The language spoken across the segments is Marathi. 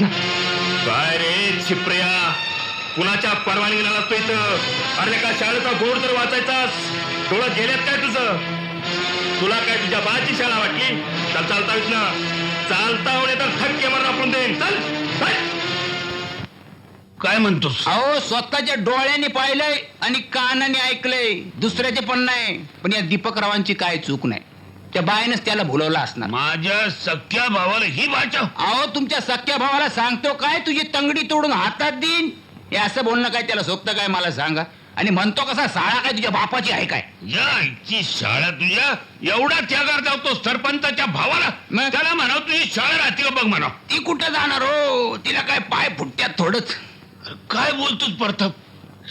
चल. काय रे छिप्रिया कुणाच्या परवानगीला लागतो इथं? अरे का शाळेचा बोर्ड तर वाचायचास डोळं गेलेत काय तुझं? तुला काय तुझ्या बाची शाळा वाटली? चल चालता येत ना चालता होणे तर थक्के मारून आपण देईन. चल चल. काय म्हणतोस? अहो स्वतःच्या डोळ्यांनी पाहिलंय आणि कानाने ऐकलंय. दुसऱ्याचे पण नाही. पण या दीपकरावांची काय चूक नाही. त्या बायनच त्याला भुलवलं असणार. माझ्या सख्या भावाला ही वाचा अहो तुमच्या सख्या भावाला सांगतो काय? तुझी तंगडी तोडून हातात देईन. हे असं बोलणं काय? त्याला सोपतं काय? मला सांगा. आणि म्हणतो कसा साळा काय तुझ्या बापाची आहे काय? या शाळा तुझ्या. एवढा त्यागार जावतो सरपंचाच्या भावाला. मग? त्याला म्हणाव तुझी शाळा राहते का बघ म्हणाव. ती कुठं जाणार हो? तिला काय पाय फुटत्यात थोडंच. अरे काय बोलतोस प्रथम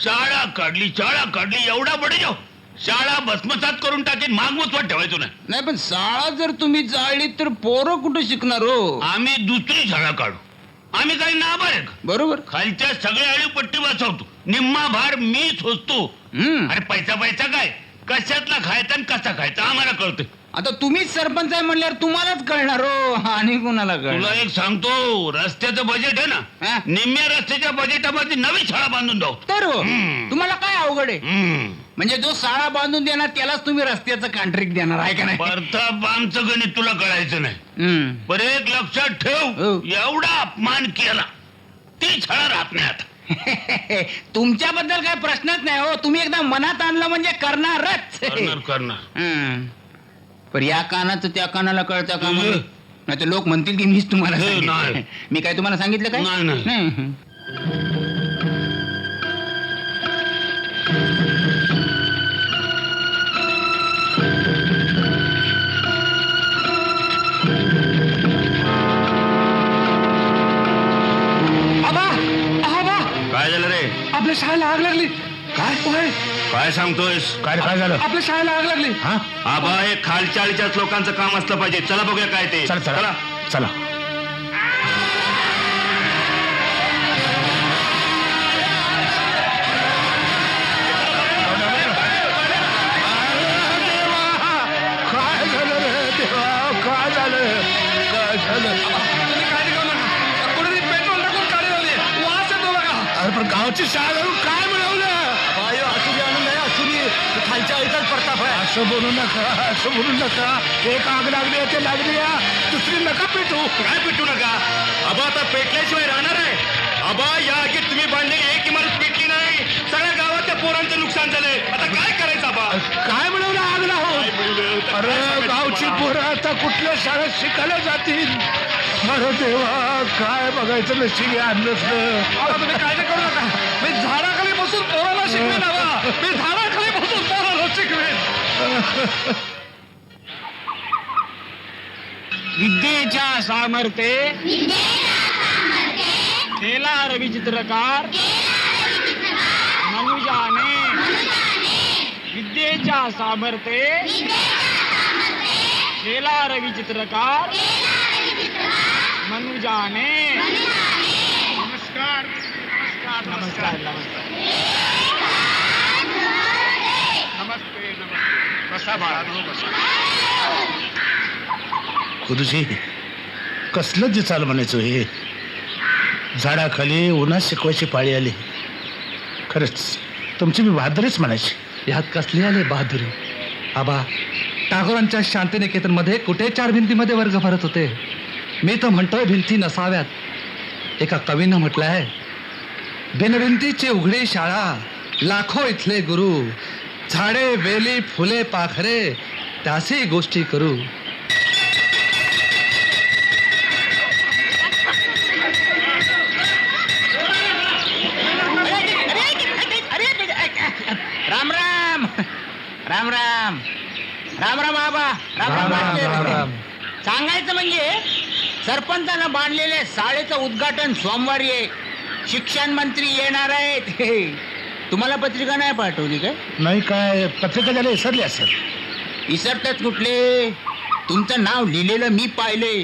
शाळा काढली शाळा काढली एवढा बडे जाऊ. शाळा भस्मसात करून टाकेन मागमोत ठेवायचो ना. नाही पण शाळा जर तुम्ही जाळली तर पोरं कुठं शिकणार हो? आम्ही दुसरी शाळा काढू. आम्ही काही नाबार आहे का? बरोबर. खालच्या सगळ्या आळी पट्टी बसवतो निम्मा भार होतो हम्म. अरे पैसा पैसा काय? कशातला खायचा आणि कसा खायचा आम्हाला कळतं आता तुम्हीच सरपंच आहे म्हणल्यावर तुम्हालाच कळणार हो. आणि कुणाला तुला कळणार एक सांगतो रस्त्याचं बजेट आहे हा? ना निम्म्या रस्त्याच्या बजेटामध्ये नवी शाळा बांधून जाऊ. तर हो. हम्म. तुम्हाला काय अवघड आहे? हम्म. म्हणजे जो शाळा बांधून देणार त्यालाच तुम्ही रस्त्याचं कॉन्ट्रॅक्ट देणार आहे का नाही प्रताप आमचं गणित तुला कळायचं नाही हम्म. पण एक लक्षात हो. ठेव एवढा अपमान केला ती शाळा राहत नाही आता तुमच्याबद्दल काय प्रश्नच नाही हो तुम्ही एकदा मनात आणलं म्हणजे करणारच करणार करणार हम्म. पण या कानाचं त्या कानाला कळतं का हम्म. नाही तर लोक म्हणतील की मीच तुम्हाला हे, सांगितलं. नाही. मी काय तुम्हाला सांगितलं काय नाही, नाही. नाही. आपल्या शाळेला आग लागली. काय होय काय सांगतोयस? काय काय झालं? आपल्या शाळेला आग लागली. हा? आबा हे खालच्या आळीच्याच लोकांचं काम असलं पाहिजे. चला बघूया काय ते. चला चला. चला. काय झालं? काय झालं? पण गावची शाळा घालून काय मिळवलं असुरी आणून नाही असुरी खालच्या आईचाच प्रताप आहे असं बोलू नका असं बोलू नका. एक आग लागली आहे, ते लागली या दुसरी नका पेटू. काय पेटू नका? आबा आता पेटल्याशिवाय राहणार आहे. आबा या आगीत तुम्ही बांधलेली एक इमारत पेटली नाही. सगळ्या गावाच्या पोरांचं नुकसान झालंय. आता काय करायचं आबा काय मिळवलं आग लावून? अरे गावची? पोरं आता कुठल्या शाळेत शिकायला जातील? अरे तेव्हा काय बघायचं नशीब आणलंच आता तुम्ही काय करू नका. मी झाडाखाली बसून पोराला शिकवेन हवा. मी झाडाखाली बसून पोराला शिकवेन. विद्येच्या सामर्थ्ये. केला रवी चित्रकार मनुजाने. विद्येच्या सामर्थ्ये. केला रवी चित्रकार मनुजाने नमस्कार नमस्कार नमस्कार नमस्कार। नमस्ते नमस्ते। बसा बाळा खुदशी कसलं जे चाल म्हणायचं हे? झाडाखाली उन्हात शिकवायची पाळी आली. खरंच तुमची मी बहादरीच म्हणायची. ह्यात कसली आले बहादुरी? आबा टागोरांच्या शांतिनिकेतनमध्ये कुठे चार भिंतीमध्ये वर्ग भरत होते? मी तर म्हणतोय भिंती नसाव्यात. एका कवीनं म्हटलं आहे बिनभिंतीची उघडी शाळा लाखो इथले गुरु झाडे वेली फुले पाखरे त्यासी गोष्टी करू. राम राम. राम राम. राम राम आबा राम राम राम राम राम. सांगायचं म्हणजे सरपंचानं बांधलेले शाळेचं उद्घाटन सोमवारी आहे. शिक्षण मंत्री येणार आहेत. तुम्हाला पत्रिका नाही पाठवली काय? नाही काय पत्रिका झाली विसरली असेल. विसरतात कुठले? तुमचं नाव लिहिलेलं मी पाहिले.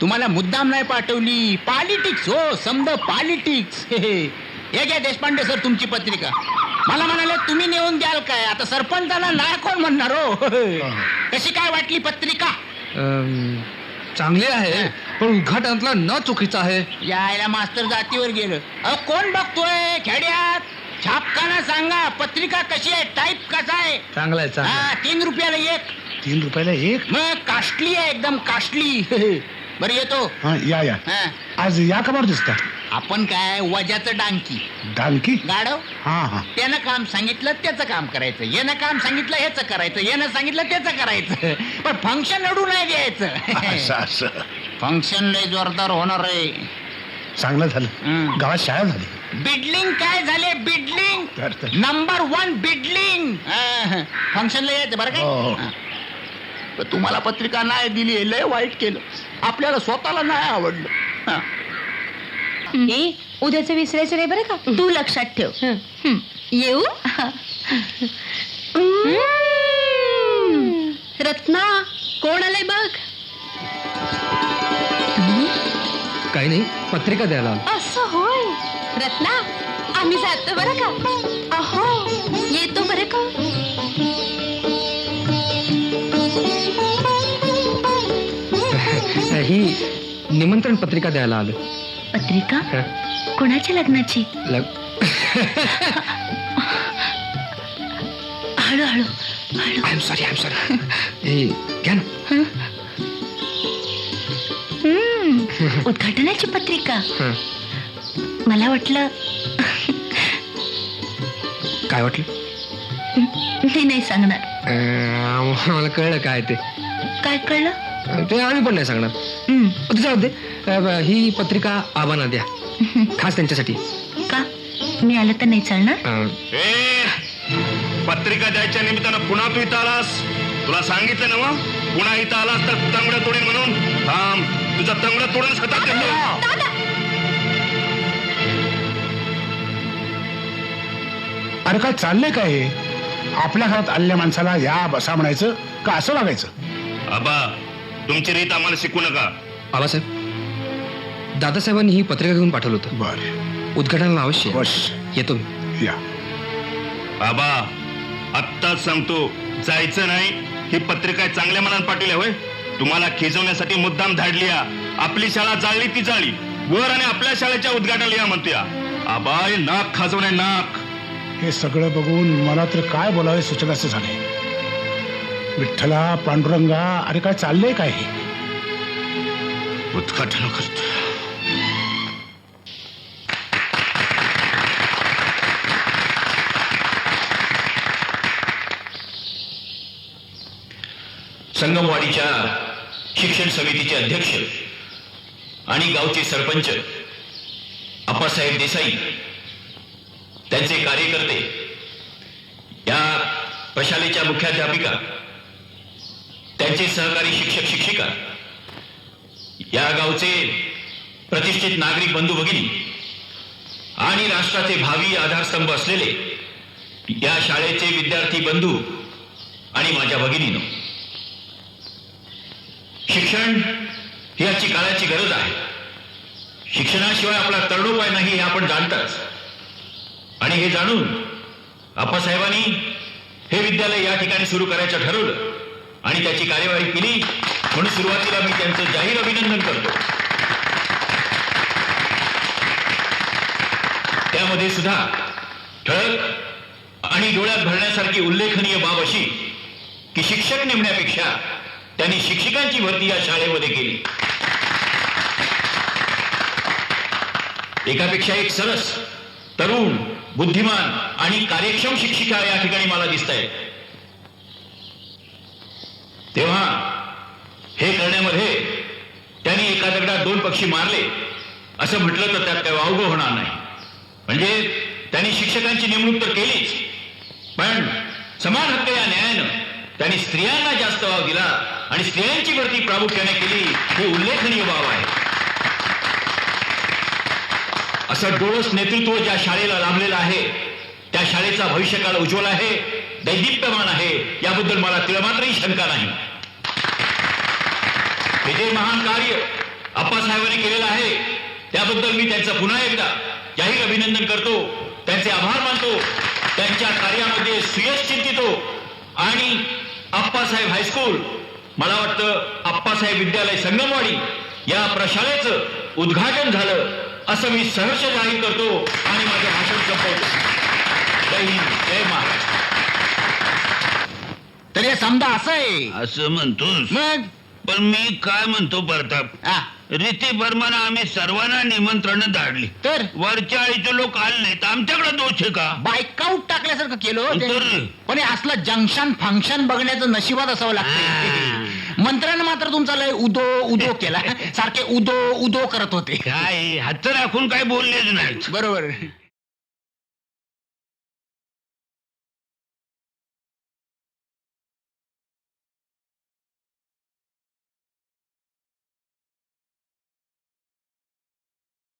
तुम्हाला मुद्दाम नाही पाठवली. पॉलिटिक्स हो समद पॉलिटिक्स हे घ्या देशपांडे सर तुमची पत्रिका. मला म्हणाले तुम्ही नेऊन द्याल काय? आता सरपंचाला नाही कोण म्हणणार हो. कशी काय वाटली पत्रिका? चांगली आहे पण उद्घाटनातला न चुकीचा आहे. यायला मास्तर जातीवर गेलं. अहो कोण बघतोय खेड्यात? छापकाना सांगा पत्रिका कशी आहे टाईप कसा आहे? चांगला आहे चांगला हा तीन रुपयाला एक. तीन रुपयाला एक? मग कास्टली आहे एकदम कास्टली. बरं येतो. हा या या. हा. आज या कमावर दिसता. आपण काय वजाचं डांकी? डांकी? गाडव हा हा. त्यानं काम सांगितलं त्याचं काम करायचं. यानं काम सांगितलं ह्याचं करायचं. यानं सांगितलं त्याचं करायचं. पण फंक्शन अडू नाही असं द्यायचं. असं फंक्शन लय जोरदार होणार आहे. चांगलं झालं. हम्म. गावात शाळा झाली. बिडलिंग काय झाले? बिडलिंग तर. नंबर वन बिडलिंग फंक्शनला यायचं बरं हो, हो. काय हा. पण तुम्हाला पत्रिका नाही दिली लय वाईट केलं. आपल्याला स्वतःला नाही आवडलं. हा. ए उद्याचं विसरायचं नाही बरं का? तू लक्षात ठेव. हं. येऊ. रत्ना कोण आलंय बघ? काही नाही पत्रिका द्यायला असं होय. रत्ना आम्ही जातो बरं का? अहो येतो बरं का? ही निमंत्रण पत्रिका द्यायला आलो. पत्रिका? कोणाच्या लग्नाची? हळू हळू हळू. I am sorry I am sorry घ्या ना. हम्म. उद्घाटनाची पत्रिका. हं. मला वाटलं काय वाटलं? मी नाही सांगणार. अं, मला कळलं काय ते. काय कळलं? ते आम्ही पण नाही सांगणार. हम्म. तू जाऊ दे. अं, ही पत्रिका आबांना द्या. खास त्यांच्यासाठी. का? मी आलं तर नाही चालणार? अं, ए पत्रिका द्यायच्या निमित्तानं पुन्हा तू इथं आलास? तुला सांगितलं ना मग? पुन्हा इथं आलास तर तंगड्या तोडीन म्हणून? थांब. तुझा तंगड्या तोडून हातात घेतो अरे काय चाललंय काय हे? आपल्या घरात आलेल्या माणसाला या बसा म्हणायचं का असं वागायचं? आबा तुमची रीत आम्हाला शिकू नका. बाबासाहेब दादासाहेबांनी ही पत्रिका घेऊन पाठवलं होतं. बर. उद्घाटनाला अवश्य. बस येतो मी. या. आबा आत्ताच सांगतो जायचं नाही. ही पत्रिका चांगल्या मनात पाठवल्या होय. तुम्हाला खिजवण्यासाठी मुद्दाम धाडली हा. आपली शाळा जाळली ती जाळी. वर आणि आपल्या शाळेच्या उद्घाटनाला या म्हणतोया. आबा हे नाक खाजवणे नाक. हे सगळं बघून मला तर काय बोलावे सुचनाचे झाले. विठ्ठला पांडुरंगा अरे काय चाललंय काय हे? उद्घाटन करतो. संगमवाडीच्या शिक्षण समितीचे अध्यक्ष आणि गावचे सरपंच अप्पासाहेब देसाई त्यांचे कार्यकर्ते या प्रशालेच्या मुख्याध्यापिका त्यांचे सहकारी शिक्षक शिक्षिका या गावचे प्रतिष्ठित नागरिक बंधू भगिनी आणि राष्ट्राचे भावी आधारस्तंभ असलेले या शाळेचे विद्यार्थी बंधू आणि माझ्या भगिनीनं शिक्षण ही आजची काळाची गरज आहे. शिक्षणाशिवाय आपला तरुणोपाय नाही हे आपण जाणताच. आणि हे जाणून आप्पासाहेबांनी हे विद्यालय या ठिकाणी सुरू करायचं ठरवलं. आणि त्याची कार्यवाही केली. म्हणून सुरुवातीला मी त्यांचं जाहीर अभिनंदन करतो. त्यामध्ये सुद्धा ठळक आणि डोळ्यात भरण्यासारखी उल्लेखनीय बाब अशी की शिक्षक नेमण्यापेक्षा त्यांनी शिक्षकांची भरती या शाळेमध्ये केली. एकापेक्षा एक सरस तरुण बुद्धिमान आणि कार्यक्षम शिक्षिका या ठिकाणी मला दिसत आहेत तेव्हा हे करण्यामध्ये त्यांनी एका दगडात दोन पक्षी मारले. असं म्हटलं तर त्यात काही वावगं होणार नाही. म्हणजे त्यांनी शिक्षकांची नेमणूक तर केलीच. पण समान हक्क या न्यायानं त्यांनी स्त्रियांना जास्त वाव दिला आणि स्त्रियांची भरती प्रामुख्याने केली हे उल्लेखनीय बाब आहे. असं डोळस नेतृत्व ज्या शाळेला लाभलेलं आहे त्या शाळेचा भविष्यकाळ उज्ज्वल आहे. दैदिप्यमान आहे याबद्दल मला तिळमात्रही शंका नाही. हे जे महान कार्य आप्पासाहेबांनी केलेलं आहे. त्याबद्दल मी त्यांचं पुन्हा एकदा जाहीर अभिनंदन करतो. त्यांचे आभार मानतो. त्यांच्या कार्यामध्ये सुयश चिंतितो. आणि आप्पासाहेब हायस्कूल मला वाटतं आप्पासाहेब विद्यालय संगमवाडी या प्रशालेचं उद्घाटन झालं असं मी सहर्ष जाहीर करतो. आणि माझं भाषण संपवतो. जय हिंद जय महाराष्ट्र. तर हे समजा असं आहे. असं म्हणतोस? मग? पण मी काय म्हणतो प्रताप? हा, रीतीप्रमाणे आम्ही सर्वांना निमंत्रण धाडली. तर? वरच्या आळीचे लोक आले नाहीत. आमच्याकडे दोष आहे का? बायकाऊट टाकल्यासारखं केलं हो तर? पण हे असलं जंक्शन फंक्शन बघण्याचं नशिबात असावं लागतं मंत्र्यानं मात्र तुमचा लय उदो उदो केला. सारखे उदो उदो करत होते. काय? हात राखून काय बोललेच नाहीत. बरोबर.